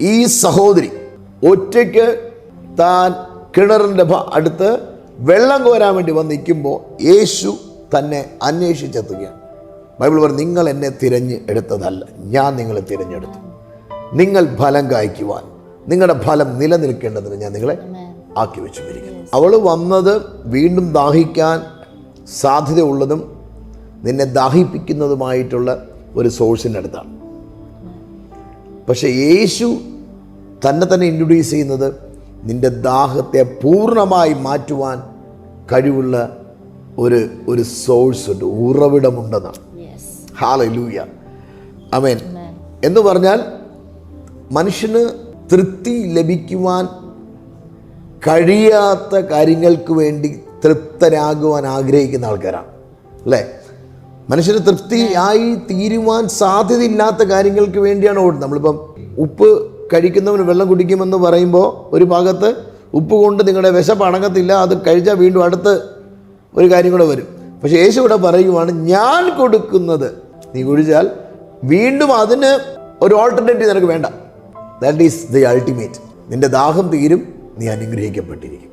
ഈ സഹോദരി ഒറ്റയ്ക്ക് താൻ കിണറിന്റെ അടുത്ത് വെള്ളം കോരാൻ വേണ്ടി വന്ന് നിൽക്കുമ്പോൾ യേശു തന്നെ അന്വേഷിച്ചെത്തുകയാണ്. ബൈബിൾ പറഞ്ഞു നിങ്ങൾ എന്നെ തിരഞ്ഞ് എടുത്തതല്ല ഞാൻ നിങ്ങളെ തിരഞ്ഞെടുത്തു. നിങ്ങൾ ഫലം കായ്ക്കുവാൻ നിങ്ങളുടെ ഫലം നിലനിൽക്കേണ്ടതിന് ഞാൻ നിങ്ങളെ ആക്കി വെച്ചു വരികയാണ് അവൾ വന്നത് വീണ്ടും ദാഹിക്കാൻ സാധ്യതയുള്ളതും നിന്നെ ദാഹിപ്പിക്കുന്നതുമായിട്ടുള്ള ഒരു സോഴ്സിന്റെ അടുത്താണ്. പക്ഷെ യേശു തന്നെ തന്നെ ഇൻട്രൊഡ്യൂസ് ചെയ്യുന്നത് നിന്റെ ദാഹത്തെ പൂർണമായി മാറ്റുവാൻ കഴിവുള്ള ഒരു ഒരു സോഴ്സ് ഉണ്ട് ഉറവിടമുണ്ടെന്നാണ്. യെസ് ഹാലലൂയ അമേൻ എന്ന് പറഞ്ഞാൽ മനുഷ്യന് തൃപ്തി ലഭിക്കുവാൻ കഴിയാത്ത കാര്യങ്ങൾക്ക് വേണ്ടി തൃപ്തരാകുവാൻ ആഗ്രഹിക്കുന്ന ആൾക്കാരാണ്. അല്ലേ? മനുഷ്യന് തൃപ്തിയായി തീരുവാൻ സാധ്യതയില്ലാത്ത കാര്യങ്ങൾക്ക് വേണ്ടിയാണ് ഓടുന്നത്. നമ്മളിപ്പം ഉപ്പ് കഴിക്കുന്നവന് വെള്ളം കുടിക്കുമെന്ന് പറയുമ്പോൾ ഒരു ഭാഗത്ത് ഉപ്പ് കൊണ്ട് നിങ്ങളുടെ വിശപ്പ് അടങ്ങത്തില്ല അത് കഴിച്ചാൽ വീണ്ടും അടുത്ത് ഒരു കാര്യം കൂടെ വരും. പക്ഷേ യേശു ഇവിടെ പറയുവാണ് ഞാൻ കൊടുക്കുന്നത് നീ കുടിച്ചാൽ വീണ്ടും അതിന് ഒരു ഓൾട്ടർനേറ്റീവ് നിനക്ക് വേണ്ട. ദാറ്റ് ഈസ് ദി അൾട്ടിമേറ്റ് നിന്റെ ദാഹം തീരും നീ അനുഗ്രഹിക്കപ്പെട്ടിരിക്കും.